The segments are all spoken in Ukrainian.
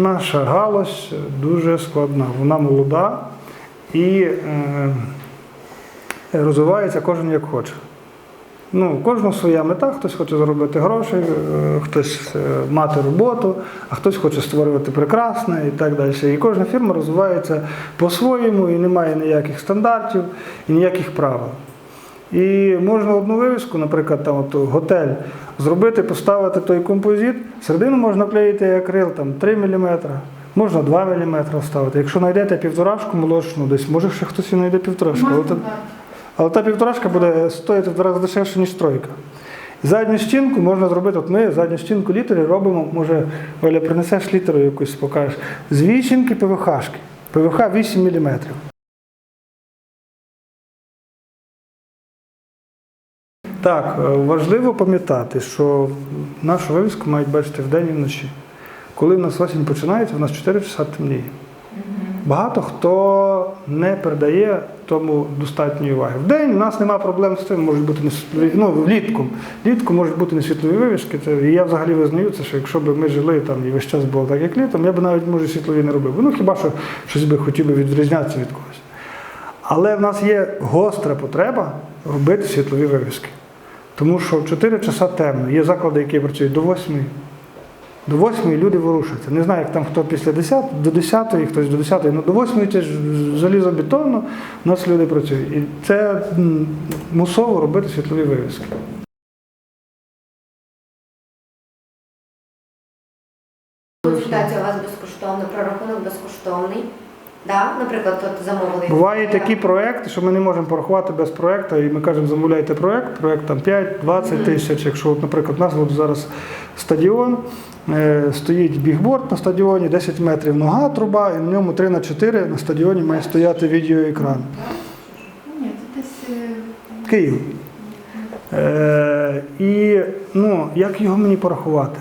Наша галузь дуже складна, вона молода і е, розвивається кожен як хоче. Ну, кожного своя мета, хтось хоче заробити гроші, е, хтось е, мати роботу, а хтось хоче створювати прекрасне і так далі. І кожна фірма розвивається по-своєму і немає ніяких стандартів і ніяких правил. І можна одну вивіску, наприклад, там от готель, зробити, поставити той композит, середину можна клеїти акрил там 3 мм, можна 2 мм вставити. Якщо знайдете півторашку молочну, десь може ще хтось і знайде півторашку. Але, та- але та півторашка буде стоїти в два рази дешевше, ніж тройка. Задню стінку можна зробити, от ми задню стінку літери робимо, може, Оля, принесеш літеру якусь, покажеш. З вісімки ПВХшки. ПВХ 8 мм. Так, е, важливо пам'ятати, що нашу вивіску мають бачити вдень і вночі. Коли в нас осінь починається, в нас 4 часа темніє. Багато хто не передає тому достатньої уваги. Вдень у нас немає проблем з цим, можуть бути не світлові, ну, влітку. Влітку можуть бути не світлові вивіски. Це, і я взагалі визнаю це, що якщо б ми жили там і весь час було так, як літом, я б навіть може світлові не робив. Ну хіба що щось би хотів би відрізнятися від когось. Але в нас є гостра потреба робити світлові вивіски. Тому що в 4 часа темно. Є заклади, які працюють до 8. До 8 люди ворушаться. Не знаю, як там хто після 10, до 10, хтось до 10, ну до 8 це залізобетонно, у нас люди працюють. І це мусово робити світлові вивіски. Консультація у вас безкоштовна, прорахунок безкоштовний. Да? Наприклад, от замовили. Бувають такі проекти, що ми не можемо порахувати без проекту, і ми кажемо, замовляйте проект, проект там 5-20 тисяч. Якщо, от, наприклад, у нас от зараз стадіон, е, стоїть бігборд на стадіоні, 10 метрів нога труба, і на ньому 3 на 4 на стадіоні має стояти відеоекран. Десь е, Київ. Е, і ну, як його мені порахувати?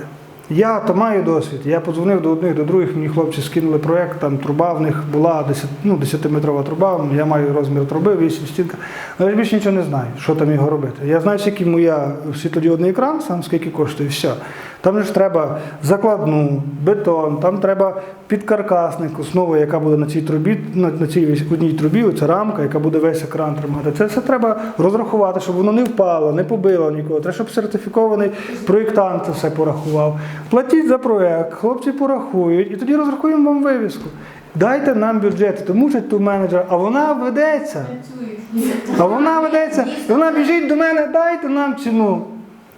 Я то маю досвід. Я подзвонив до одних, до других, мені хлопці скинули проєкт, там труба в них була 10, ну, 10-метрова труба, я маю розмір труби, 8 стінка. Але я більше нічого не знаю, що там його робити. Я знаю, скільки моя світлодіодний екран, сам скільки коштує, все. Там ж треба закладну, бетон, там треба підкаркасник, основа, яка буде на цій трубі, на, на цій одній трубі, оця рамка, яка буде весь екран тримати. Це все треба розрахувати, щоб воно не впало, не побило нікого. Треба, щоб сертифікований проєктант це все порахував. Платіть за проєкт, хлопці порахують, і тоді розрахуємо вам вивіску. Дайте нам бюджет, то мучить ту менеджера, а вона ведеться. А вона ведеться, і вона біжить до мене, дайте нам ціну.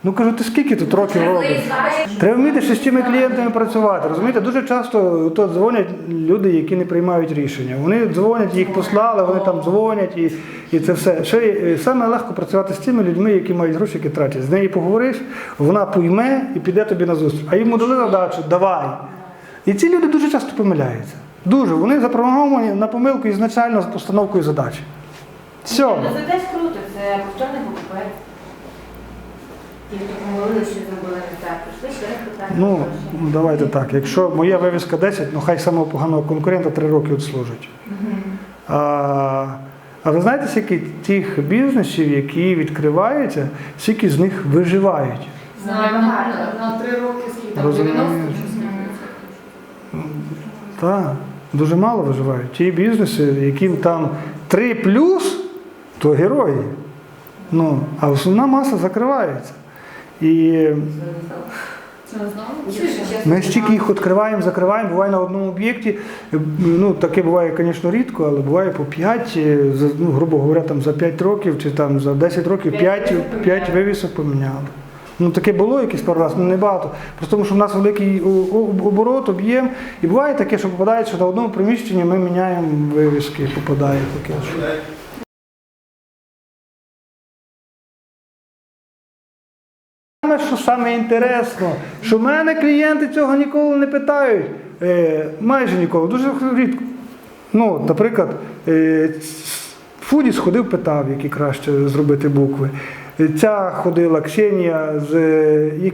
Ну кажу, ти скільки тут років робиш? Треба вміти ще з цими клієнтами працювати. Розумієте, дуже часто то дзвонять люди, які не приймають рішення. Вони дзвонять, їх послали, вони там дзвонять і, і це все. Ще е, саме легко працювати з тими людьми, які мають гроші, які тратять. З нею поговориш, вона пойме і піде тобі на зустріч. А йому дали задачу, давай. І ці люди дуже часто помиляються. Дуже. Вони запрограмовані на помилку ізначально з постановкою задачі. Все. Це теж круто, це повторний покупець. Що не так, ще питання. Ну, ну, давайте так. Якщо моя вивіска 10, ну хай самого поганого конкурента 3 роки відслужить. А, а ви знаєте, скільки тих бізнесів, які відкриваються, скільки з них виживають? Знаю, на, на, на три роки скільки там Розумію. 90 чи. Так, дуже мало виживають. Ті бізнеси, яким там 3 плюс, то герої. Ну, а основна маса закривається. І Ми стільки їх відкриваємо, закриваємо, буває на одному об'єкті. Ну, таке буває, звісно, рідко, але буває по 5, ну, грубо говоря, там за 5 років чи там за 10 років 5, 5 вивісок поміняли. Ну, таке було якийсь пару разів, ну не багато. Просто тому що в нас великий оборот, об'єм. І буває таке, що попадає, що на одному приміщенні ми міняємо вивіски, попадає таке. Саме, інтересно, що в мене клієнти цього ніколи не питають. Е, майже ніколи, дуже рідко. Ну, наприклад, е, Фудіс ходив, питав, які краще зробити букви. Е, Ця ходила Ксенія, з,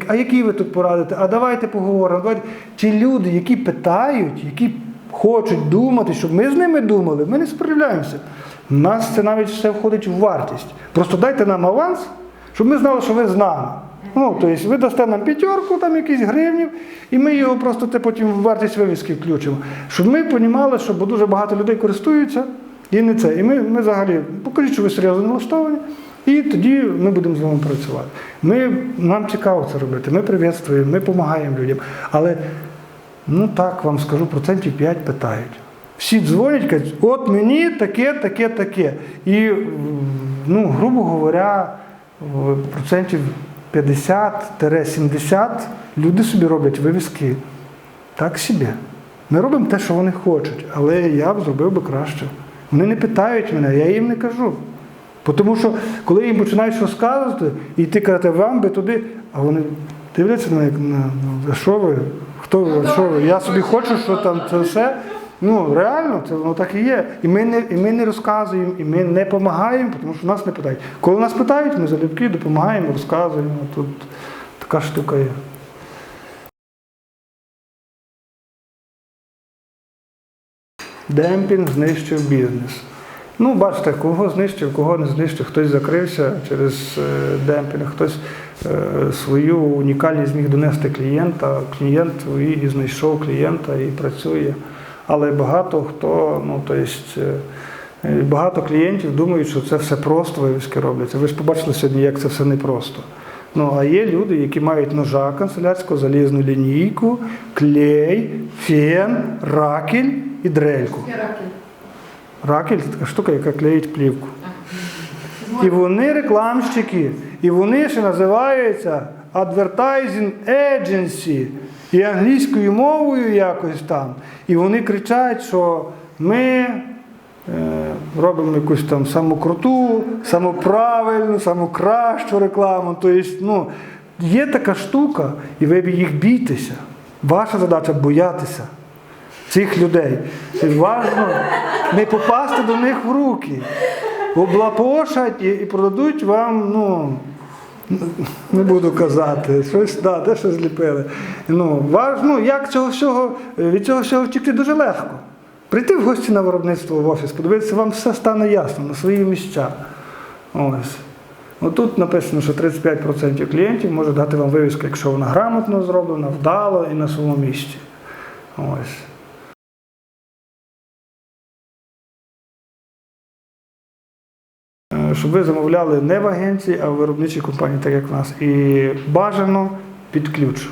а які ви тут порадите? А давайте поговоримо. Давайте. Ті люди, які питають, які хочуть думати, щоб ми з ними думали, ми не справляємося. У нас це навіть все входить в вартість. Просто дайте нам аванс, щоб ми знали, що ви з нами. Ну, тобто ви дасте нам п'ятерку, там якісь гривнів, і ми його просто це потім в вартість вивіски включимо. Щоб ми розуміли, що бо дуже багато людей користуються, і не це. І ми, ми взагалі покажіть, що ви серйозно налаштовані, і тоді ми будемо з вами працювати. Ми, нам цікаво це робити, ми привітствуємо, ми допомагаємо людям. Але ну так вам скажу, процентів 5 питають. Всі дзвонять, кажуть, от мені таке, таке, таке. І, ну, грубо говоря, процентів 50-70 люди собі роблять вивіски так собі. Ми робимо те, що вони хочуть, але я б зробив би краще. Вони не питають мене, я їм не кажу. Тому що коли їм починаєш розказувати, і ти кажете, вам би туди, а вони дивляться на як на ну, що ви? Хто ви? Що ви? Я собі хочу, що там це все. Ну, реально, це воно так і є. І ми не, і ми не розказуємо, і ми не допомагаємо, тому що нас не питають. Коли нас питають, ми залюбки допомагаємо, розказуємо. Тут така штука є. Демпінг знищив бізнес. Ну, бачите, кого знищив, кого не знищив, хтось закрився через е, демпінг, хтось е, свою унікальність зміг донести клієнта, клієнт і, знайшов клієнта і працює. Але багато хто, ну то есть, е, е, багато клієнтів думають, що це все просто вивіски робляться. Ви ж побачили сьогодні, як це все непросто. Ну, а є люди, які мають ножа канцелярського, залізну лінійку, клей, фен, ракель і дрельку. Ракель це така штука, яка клеїть плівку. І вони рекламщики, і вони ще називаються Advertising Agency, і англійською мовою якось там. І вони кричать, що ми е, робимо якусь там саму круту, саму правильну, саму кращу рекламу. Тобто, ну, є така штука, і ви їх бійтеся. Ваша задача боятися цих людей. І важно не попасти до них в руки. Облапошать і, і продадуть вам, ну, не буду казати, щось, да, що зліпили. Ну, важ, ну, як цього всього, від цього всього втікти дуже легко. Прийти в гості на виробництво в офіс, подивитися, вам все стане ясно на свої місця. Ось. Отут написано, що 35% клієнтів може дати вам вивіску, якщо вона грамотно зроблена, вдало і на своєму місці. Ось. Щоб ви замовляли не в агенції, а в виробничій компанії, так як в нас. І бажано під ключ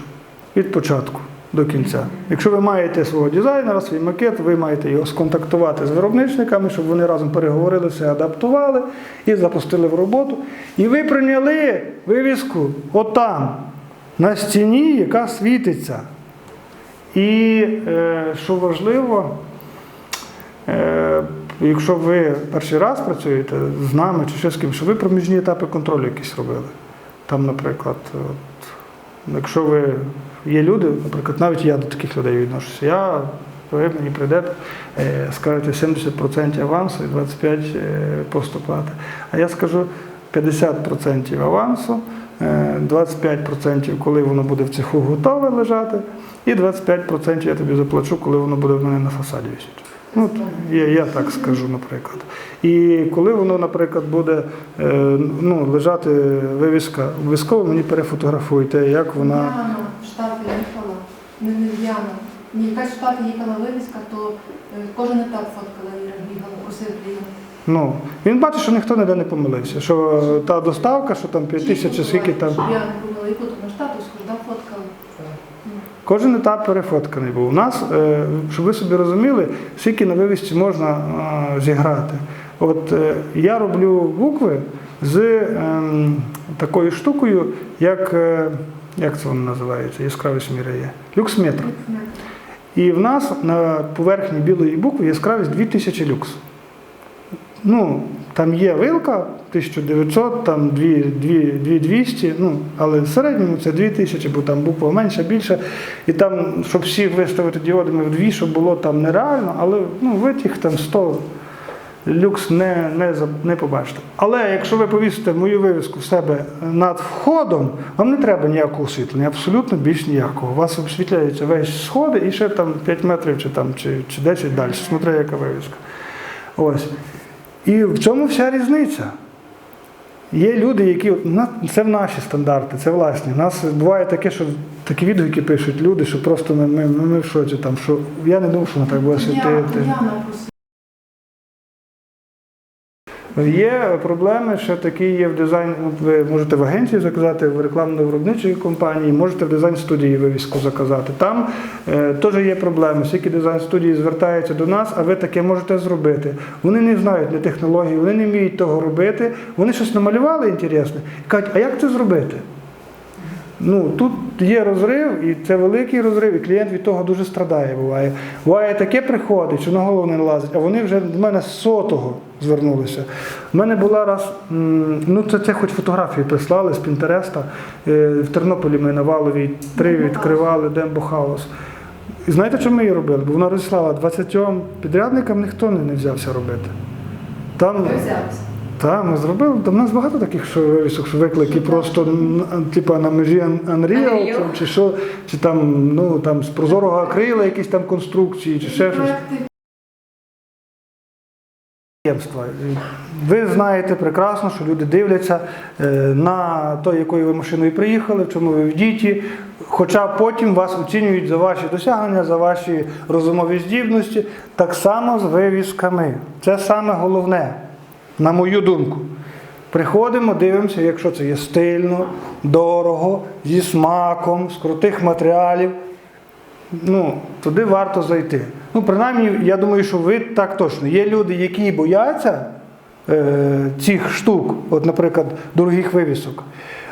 від початку до кінця. Якщо ви маєте свого дизайнера, свій макет, ви маєте його сконтактувати з виробничниками, щоб вони разом переговорили, все адаптували і запустили в роботу. І ви прийняли вивіску отам, на стіні, яка світиться. І е, що важливо, Е, Якщо ви перший раз працюєте з нами чи ще з ким, що ви проміжні етапи контролю якісь робили. Там, наприклад, от, якщо ви є люди, наприклад, навіть я до таких людей відношуся, я, ви мені прийдете, е, скажете 70% авансу і 25% е, поступлати. А я скажу 50% авансу, е, 25% коли воно буде в цеху готове лежати, і 25% я тобі заплачу, коли воно буде в мене на фасаді висіти. Ну, я, я так скажу, наприклад. І коли воно, наприклад, буде е, ну, лежати вивіска, обов'язково мені перефотографуйте, як вона. Діана в Штати їхала, не, не Ні, якась в Штати їхала вивіска, то е, кожен етап фоткала і бігала, просив клієнт. Ну, він бачить, що ніхто ніде не помилився. Що та доставка, що там 5 тисяч чи скільки там. Щоб я не була, яку тут на штату схожда фоткала. Кожен етап перефотканий був. У нас, е, щоб ви собі розуміли, скільки на вивісці можна е, зіграти. От е, я роблю букви з ем, такою штукою, як, як це воно називається, яскравість міра є. Люксметр. І в нас на поверхні білої букви яскравість 2000 люкс. Ну, там є вилка 1900, там 2, 2, 2200, ну, але в середньому це 2000, бо там буква менша, більша. І там, щоб всі виставити діодами в щоб було там нереально, але ну, ви тих там 100 люкс не, не, не побачите. Але якщо ви повісите мою вивіску в себе над входом, вам не треба ніякого освітлення, абсолютно більш ніякого. У вас освітляються весь сходи і ще там 5 метрів чи, там, чи, чи 10 далі, смотри, яка вивіска. Ось. І в цьому вся різниця. Є люди, які це в наші стандарти, це власні. У нас буває таке, що такі відгуки пишуть люди, що просто ми, ми, ми в шоці там, що я не думав, що вона так буде світити. Є проблеми, ще такі є в дизайн. Ви можете в агенції заказати, в рекламно-виробничій компанії, можете в дизайн-студії вивіску заказати. Там е, теж є проблеми. Всякі дизайн-студії звертаються до нас, а ви таке можете зробити. Вони не знають не технології, вони не вміють того робити. Вони щось намалювали інтересне і кажуть, а як це зробити? Ну, тут є розрив, і це великий розрив, і клієнт від того дуже страдає. Буває. Буває таке приходить, що на голову не налазить, а вони вже до мене сотого звернулися. У мене була раз, ну це, це хоч фотографії прислали з Пінтереста. Е, В Тернополі ми на Валовій три відкривали Дембо Хаус. І знаєте, що ми її робили? Бо вона розіслала 20 підрядникам, ніхто не, не взявся робити. Там, так, ми зробили. Там у нас багато таких що вивісок, що виклики просто типа на межі Unreal. там, чи що, чи там, ну, там з прозорого акрила якісь там конструкції, чи ще щось. Ви знаєте прекрасно, що люди дивляться е, на те, якою ви машиною приїхали, в чому ви в діті. Хоча потім вас оцінюють за ваші досягнення, за ваші розумові здібності, так само з вивісками. Це саме головне, на мою думку. Приходимо, дивимося, якщо це є стильно, дорого, зі смаком, з крутих матеріалів ну, туди варто зайти. Ну, принаймні, я думаю, що ви так точно. Є люди, які бояться е, цих штук, от, наприклад, дорогих вивісок.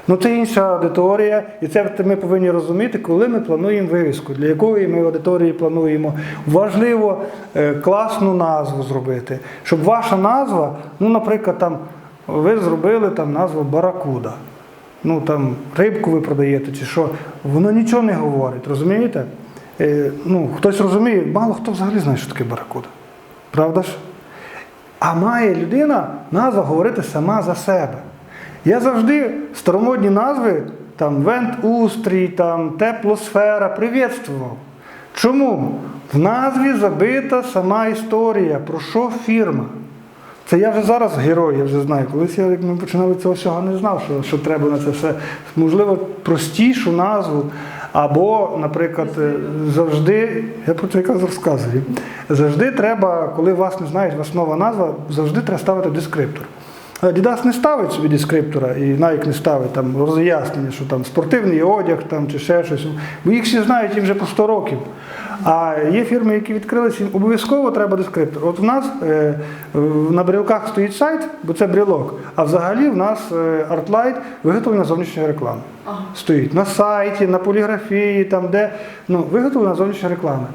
Ну, це інша аудиторія, і це ми повинні розуміти, коли ми плануємо вивіску, для якої ми аудиторії плануємо. Важливо е, класну назву зробити, щоб ваша назва, ну, наприклад, там, ви зробили там назву Баракуда. Ну там рибку ви продаєте чи що, воно нічого не говорить, розумієте? Е, ну, хтось розуміє, мало хто взагалі знає, що таке баракуда. Правда ж? А має людина назва говорити сама за себе. Я завжди старомодні назви, там Вент-Устрій, там Теплосфера привітствував. Чому? В назві забита сама історія, про що фірма. Це я вже зараз герой, я вже знаю. Колись я, як ми починали цього всього, не знав, що, що треба на це все. Можливо, простішу назву. Або, наприклад, е, завжди, я про це якраз розказую, завжди треба, коли вас не знають, основа назва, завжди треба ставити дескриптор. Дідас не ставить собі дескриптора і Nike не ставить там роз'яснення, що там спортивний одяг там, чи ще щось. Бо їх всі знають їм вже по 100 років. А є фірми, які відкрилися, обов'язково треба дескриптор. От у нас е, на брілках стоїть сайт, бо це брілок. А взагалі в нас е, ArtLight виготовлення зовнішньої реклами. Ага. Стоїть на сайті, на поліграфії, там де ну, виготовлена зовнішня реклама.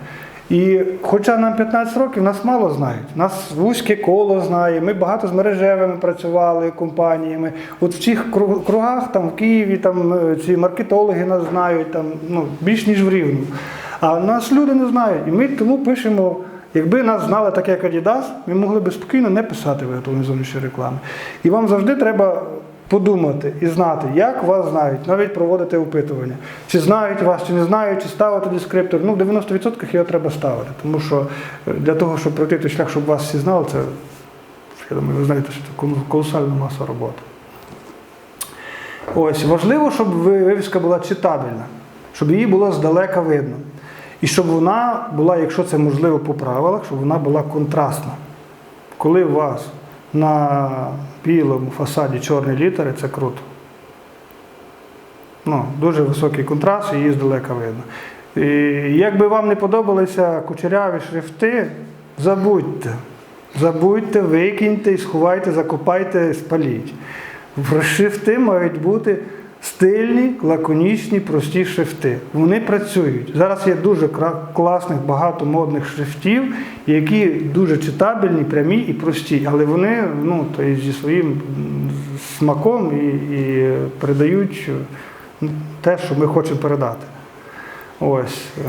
І хоча нам 15 років, нас мало знають. Нас вузьке коло знає. Ми багато з мережевими працювали компаніями. От в цих кругах, там в Києві, там е, ці маркетологи нас знають, там ну більш ніж в Рівну. А нас люди не знають. І ми тому пишемо. Якби нас знали так, як Adidas, ми могли б спокійно не писати виготовлення зовнішньої реклами. І вам завжди треба подумати і знати, як вас знають, навіть проводити опитування. Чи знають вас, чи не знають, чи ставити дескриптор. Ну, в 90% його треба ставити. Тому що е, для того, щоб пройти той шлях, щоб вас всі знали, це, я думаю, ви знаєте, що це колосальна маса роботи. Ось, важливо, щоб ви- вивіска була читабельна, щоб її було здалека видно. І щоб вона була, якщо це можливо по правилах, щоб вона була контрастна. Коли у вас на білому фасаді чорні літери, це круто. Ну, дуже високий контраст, її здалека видно. І як би вам не подобалися кучеряві шрифти, забудьте. Забудьте, викиньте, сховайте, закопайте, спаліть. Шрифти мають бути стильні, лаконічні, прості шрифти. Вони працюють. Зараз є дуже класних, багато модних шрифтів, які дуже читабельні, прямі і прості, але вони ну, то є зі своїм смаком і, і передають е, те, що ми хочемо передати. Ось. е,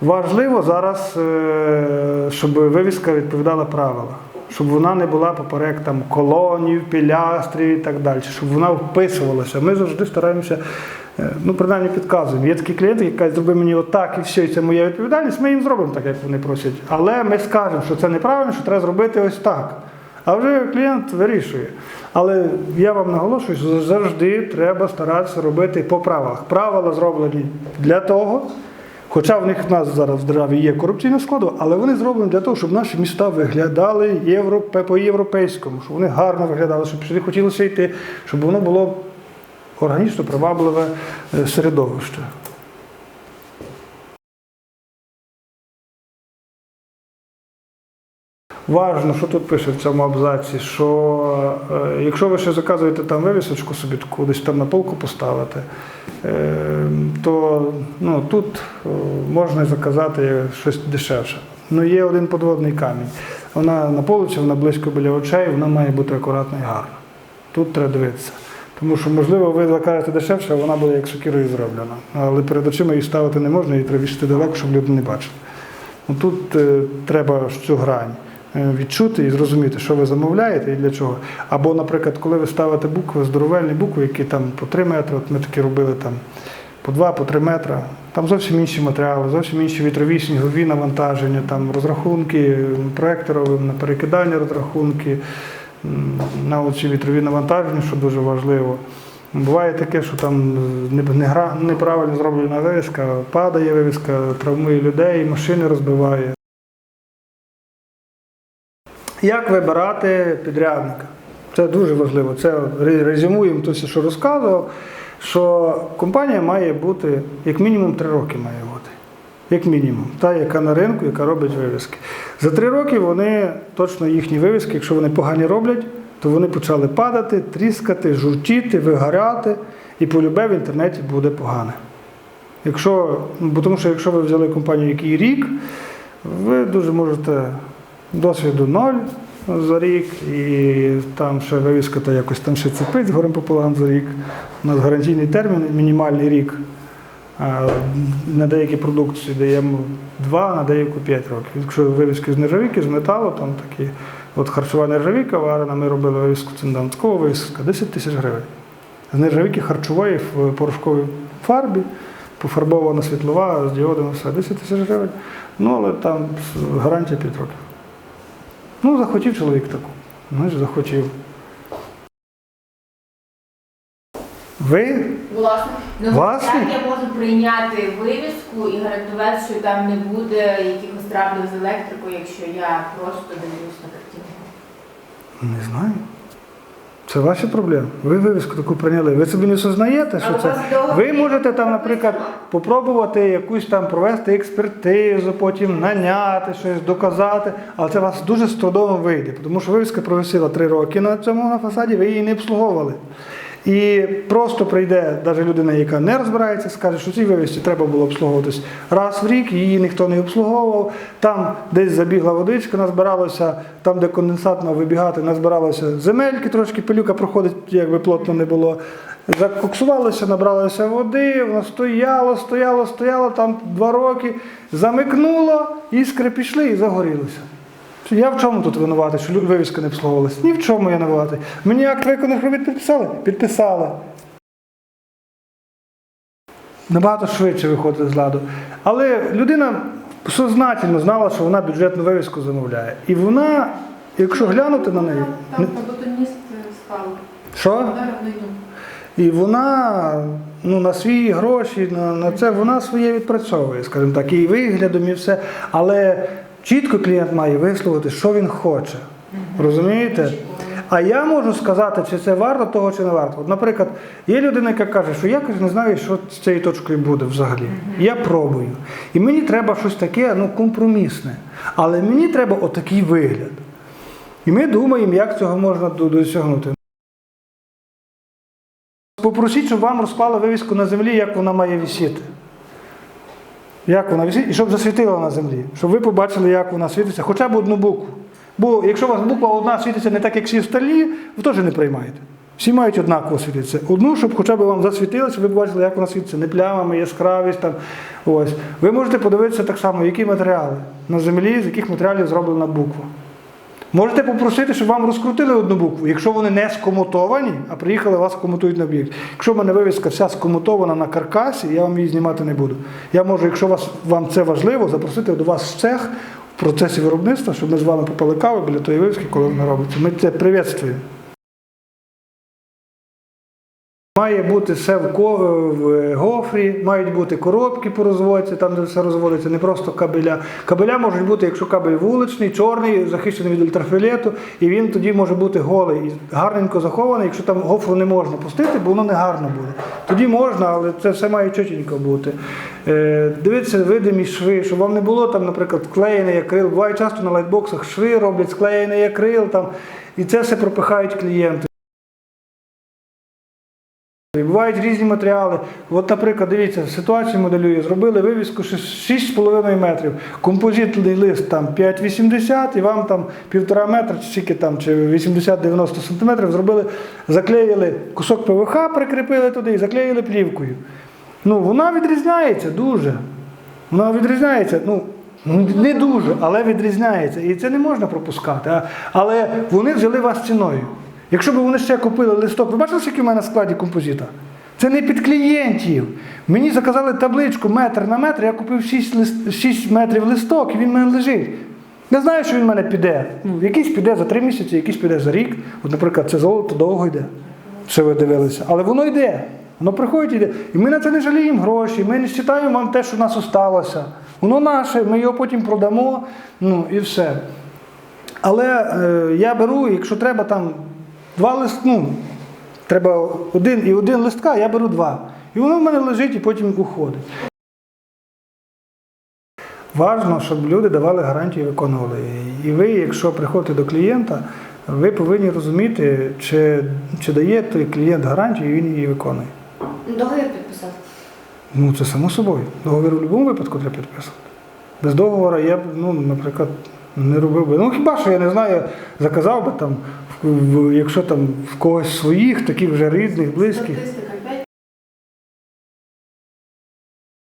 Важливо зараз, е, щоб вивіска відповідала правилам, щоб вона не була поперек там колонів, пілястрів і так далі, щоб вона вписувалася. Ми завжди стараємося, е, ну принаймні підказуємо. Є такі клієнти, які кажуть, зроби мені отак і все, і це моя відповідальність. Ми їм зробимо так, як вони просять. Але ми скажемо, що це неправильно, що треба зробити ось так. А вже клієнт вирішує. Але я вам наголошую, що завжди треба старатися робити по правилах. Правила зроблені для того, хоча в них в нас зараз в державі є корупційне складова, але вони зроблені для того, щоб наші міста виглядали європе, по-європейському, щоб вони гарно виглядали, щоб сюди хотілося йти, щоб воно було органічно привабливе е, середовище. Важно, що тут пише в цьому абзаці, що е, якщо ви ще заказуєте там вивісочку собі таку, десь там на полку поставити, е, то ну, тут е, можна заказати щось дешевше. Ну є один подводний камінь. Вона на полиці, вона близько біля очей, вона має бути акуратна і гарна. Тут треба дивитися. Тому що, можливо, ви закажете дешевше, а вона буде як сокирою зроблена. Але перед очима її ставити не можна, її треба вішати далеко, щоб люди не бачили. Ну, Тут е, треба цю грань відчути і зрозуміти, що ви замовляєте і для чого. Або, наприклад, коли ви ставите букви, здоровельні букви, які там по 3 метри, от ми такі робили там по 2, по 3 метри, там зовсім інші матеріали, зовсім інші вітрові, снігові навантаження, там розрахунки проекторові, на перекидання розрахунки, на оці вітрові навантаження, що дуже важливо. Буває таке, що там неправильно зроблена вивіска, падає вивіска, травмує людей, машини розбиває. Як вибирати підрядника? Це дуже важливо. Це ре- резюмуємо те, що розказував, що компанія має бути, як мінімум, три роки має бути. Як мінімум, та, яка на ринку, яка робить вивіски. За три роки вони точно їхні вивіски, якщо вони погані роблять, то вони почали падати, тріскати, журчіти, вигоряти, і полюбе в інтернеті буде погане. Якщо, бо тому що якщо ви взяли компанію, який рік, ви дуже можете досвіду ноль за рік, і там ще вивіска та якось там ще цепить з горем пополам за рік. У нас гарантійний термін, мінімальний рік. На деякі продукції даємо 2, на деяку 5 років. Якщо вивіски з нержавійки, з металу, там такі, от харчова нержавійка варена, ми робили вивіску цинданткова вивіска 10 тисяч гривень. З нержавійки харчової в порошковій фарбі, пофарбована світлова, з діодами все 10 тисяч гривень. Ну, але там гарантія 5 років. Ну, захотів чоловік таку. ж, захотів. Ви Власник. ну Власник? як я можу прийняти вивіску і гарантувати, що там не буде якихось траблів з електрикою, якщо я просто дивлюсь на картинку? не знаю. Це ваші проблеми. Ви вивіску таку прийняли. Ви собі не сознаєте, що це. Ви можете там, наприклад, попробувати якусь там провести експертизу, потім наняти щось, доказати, але це у вас дуже з трудом вийде, тому що вивіска провисіла три роки на цьому на фасаді, ви її не обслуговували. І просто прийде навіть людина, яка не розбирається, скаже, що цій вивісці треба було обслуговуватись раз в рік, її ніхто не обслуговував. Там десь забігла водичка, назбиралося, там, де конденсат мав вибігати, назбиралося земельки, трошки пилюка проходить, якби плотно не було. Закоксувалося, набралося води, воно стояло, стояло, стояло там два роки, замикнуло, іскри пішли і загорілося. Я в чому тут винуватий, що вивіска не обслуговувалась? Ні в чому я не винуватий. Мені акт виконаних робіт підписали? Підписали. Набагато швидше виходить з ладу. Але людина сознательно знала, що вона бюджетну вивіску замовляє. І вона, якщо глянути на неї, Там фототоніст став. що? І вона ну, на свої гроші, на, на це вона своє відпрацьовує, скажімо так, і виглядом, і все. Але чітко клієнт має висловити, що він хоче. Розумієте? А я можу сказати, чи це варто того, чи не варто. От, наприклад, є людина, яка каже, що я не знаю, що з цією точкою буде взагалі. Я пробую. І мені треба щось таке ну, компромісне. Але мені треба отакий вигляд. І ми думаємо, як цього можна досягнути. Попросіть, щоб вам розклали вивіску на землі, як вона має висіти. Як вона висить, і щоб засвітила на землі, щоб ви побачили, як вона світиться, хоча б одну букву. Бо якщо у вас буква одна світиться не так, як всі сталі, ви теж не приймаєте. Всі мають однаково світитися. Одну, щоб хоча б вам засвітилося, ви побачили, як вона світиться, не плямами, яскравість там. Ось. Ви можете подивитися так само, які матеріали на землі, з яких матеріалів зроблена буква. Можете попросити, щоб вам розкрутили одну букву, якщо вони не скомутовані, а приїхали вас комутують на об'єкт. Якщо в мене вивіска вся скомутована на каркасі, я вам її знімати не буду. Я можу, якщо вас, вам це важливо, запросити до вас в цех, в процесі виробництва, щоб ми з вами попили каву біля тої вивіски, коли вона робиться. Ми це привітствуємо. Має бути все в, гофрі, мають бути коробки по розводці, там де все розводиться, не просто кабеля. Кабеля можуть бути, якщо кабель вуличний, чорний, захищений від ультрафіолету, і він тоді може бути голий і гарненько захований, якщо там гофру не можна пустити, бо воно не гарно буде. Тоді можна, але це все має чотенько бути. Е, дивіться, видимі шви, щоб вам не було там, наприклад, вклеєний акрил. Буває часто на лайтбоксах шви роблять, склеєний акрил, там, і це все пропихають клієнти. І Бувають різні матеріали. От, наприклад, дивіться, ситуацію моделюю, зробили вивіску 6,5 метрів. Композитний лист там 5,80 і вам там півтора метра, чи скільки там, чи 80-90 сантиметрів зробили, заклеїли кусок ПВХ, прикріпили туди і заклеїли плівкою. Ну, вона відрізняється дуже. Вона відрізняється, ну, ну, не дуже, але відрізняється. І це не можна пропускати. Але вони взяли вас ціною. Якщо б вони ще купили листок, ви бачили, скільки в мене в складі композита? Це не під клієнтів. Мені заказали табличку метр на метр, я купив 6, лист, 6 метрів листок, і він в мене лежить. Не знаю, що він в мене піде. Ну, якийсь піде за 3 місяці, якийсь піде за рік. От, наприклад, це золото довго йде. Що ви дивилися. Але воно йде. Воно приходить і йде. І ми на це не жаліємо гроші, ми не вважаємо вам те, що в нас осталося. Воно наше, ми його потім продамо, ну і все. Але е, я беру, якщо треба там два лист, ну, треба один і один листка, я беру два. І воно в мене лежить і потім уходить. Важно, щоб люди давали гарантії і виконували. І ви, якщо приходите до клієнта, ви повинні розуміти, чи, чи дає той клієнт гарантію, і він її виконує. Договір підписав. Ну, це само собою. Договір у будь-якому випадку треба підписувати. Без договору я б, ну, наприклад, не робив би. Ну хіба що я не знаю, заказав би там, в- якщо там в когось своїх, таких вже рідних, близьких.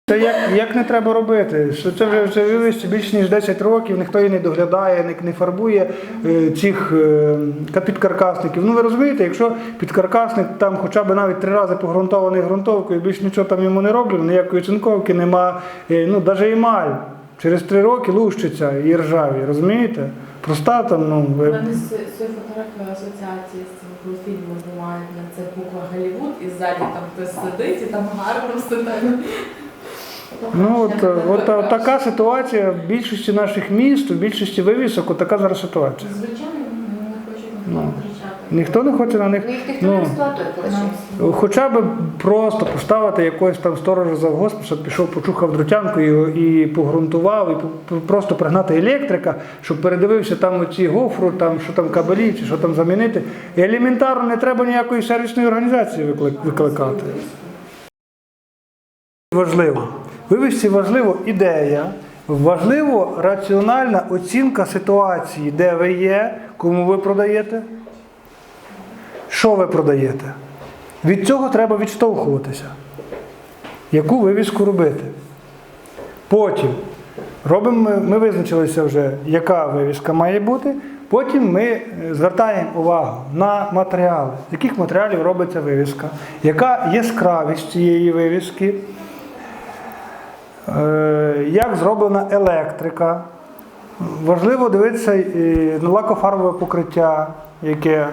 Це як, як не треба робити? Що це вже вже більше ніж 10 років, ніхто її не доглядає, не, не фарбує е, цих е, підкаркасників. Ну ви розумієте, якщо підкаркасник там хоча б навіть три рази погрунтований ґрунтовкою, більш нічого там йому не роблю, ніякої цинковки нема, е, ну навіть емаль. Через три роки лущиться і ржаві, розумієте? Проста там, ну, У мене з цією фотографією асоціації з цим коли фільмом знімають на це буква Голлівуд і ззаді там хтось сидить і там гарно так. Ну, от, от, от така ситуація в більшості наших міст, в більшості вивісок, от така зараз ситуація. Звичайно, вони не хочуть. Ніхто не хоче на них. Ну ніхто Ну, виходить. Хоча б просто поставити якогось там сторожа завгоспу, щоб пішов, почухав друтянку і, і погрунтував, і просто пригнати електрика, щоб передивився там оці гофру, там, що там кабелі, чи що там замінити. І елементарно не треба ніякої сервісної організації викликати. Важливо. Вивісці важливо ідея, важливо раціональна оцінка ситуації, де ви є, кому ви продаєте, що ви продаєте. Від цього треба відштовхуватися. Яку вивіску робити? Потім робимо, ми, визначилися вже, яка вивіска має бути. Потім ми е, звертаємо увагу на матеріали, з яких матеріалів робиться вивіска, яка яскравість цієї вивіски, е, як зроблена електрика. Важливо дивитися е, на лакофарбове покриття, яке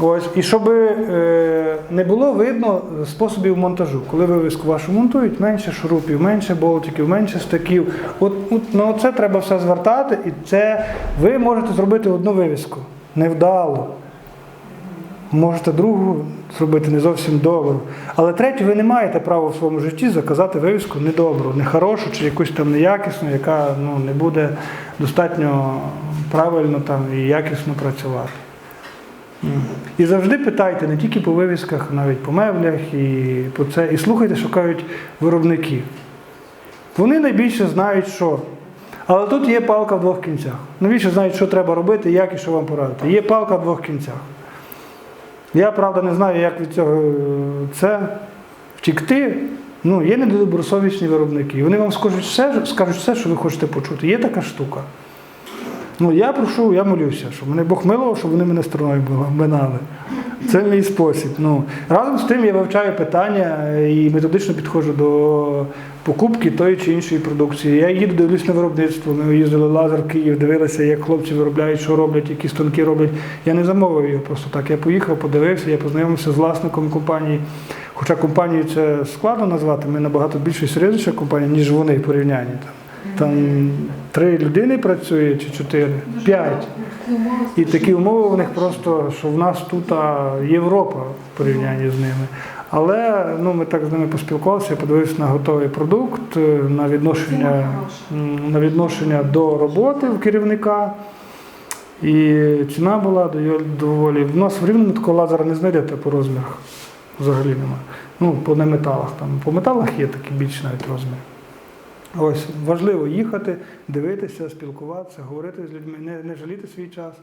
Ось, і щоб е, не було видно способів монтажу. Коли вивіску вашу монтують, менше шурупів, менше болтиків, менше стаків. От, от на це треба все звертати, і це ви можете зробити одну вивіску невдало. Можете другу зробити не зовсім добру. Але третю ви не маєте права в своєму житті заказати вивіску недобру, нехорошу чи якусь там неякісну, яка ну, не буде достатньо правильно там і якісно працювати. І завжди питайте не тільки по вивісках, навіть по меблях і по це. І слухайте, що кажуть виробники. Вони найбільше знають, що. Але тут є палка в двох кінцях. Навіщо знають, що треба робити, як і що вам порадити. Є палка в двох кінцях. Я, правда, не знаю, як від цього е, це втікти. Ну, є недобросовісні виробники. Вони вам скажуть все, скажуть все, що ви хочете почути. Є така штука. Ну, я прошу, я молюся, щоб мене Бог милував, щоб вони мене стороною минали. Це мій спосіб. Ну, разом з тим я вивчаю питання і методично підходжу до покупки тої чи іншої продукції. Я їду, дивлюсь на виробництво. Ми їздили лазер Київ, дивилися, як хлопці виробляють, що роблять, які станки роблять. Я не замовив його просто так. Я поїхав, подивився, я познайомився з власником компанії. Хоча компанію це складно назвати, ми набагато більш серйозніша компанія, ніж вони в порівнянні. Там, три людини працює чи чотири, п'ять. І такі умови у них просто, що в нас тут а, Європа в порівнянні з ними. Але ну, ми так з ними поспілкувалися, я подивився на готовий продукт, е, на відношення, на відношення до роботи в керівника. І ціна була доволі-. В нас в рівному такого лазера не знайдете по розмірах. Взагалі нема. Ну, по неметалах там. По металах є такі більш навіть розміри. Ось важливо їхати, дивитися, спілкуватися, говорити з людьми, не, не жаліти свій час.